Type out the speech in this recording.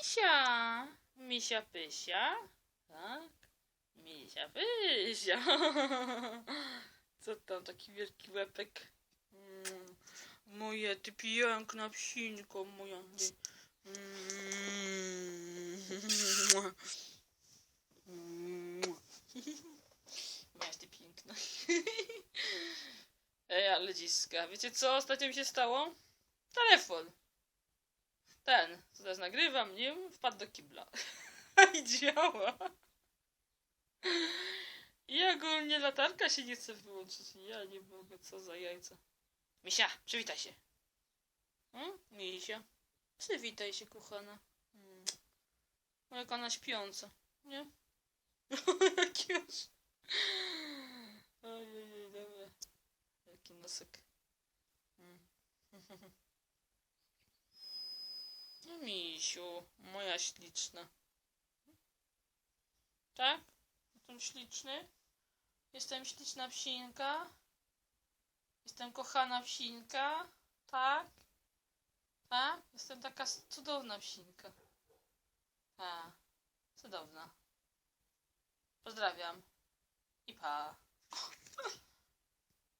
Misia! Misia Pysia. Tak? Misia Pysia. Co tam, taki wielki łepek? Mm. Moja ty piękna psinko, moja. Miałaś ty piękna. Ej, ale dziska. Wiecie co ostatnio mi się stało? Telefon. Ten, co teraz nagrywam, nie wpadł do kibla. I działa. I ogólnie latarka się nie chce wyłączyć. Ja nie mogę, co za jajca. Misia, przywitaj się. Hmm? Misia. Przywitaj się, kochana. Hmm. O, Jak ona śpiąca. Nie? Jaki już. Ojej, dobra. Jaki nosek. Mm. Misiu, moja śliczna. Tak? Jestem śliczny? Jestem śliczna psinka? Jestem kochana psinka? Tak? Tak? Jestem taka cudowna psinka. Tak. Cudowna. Pozdrawiam. I pa.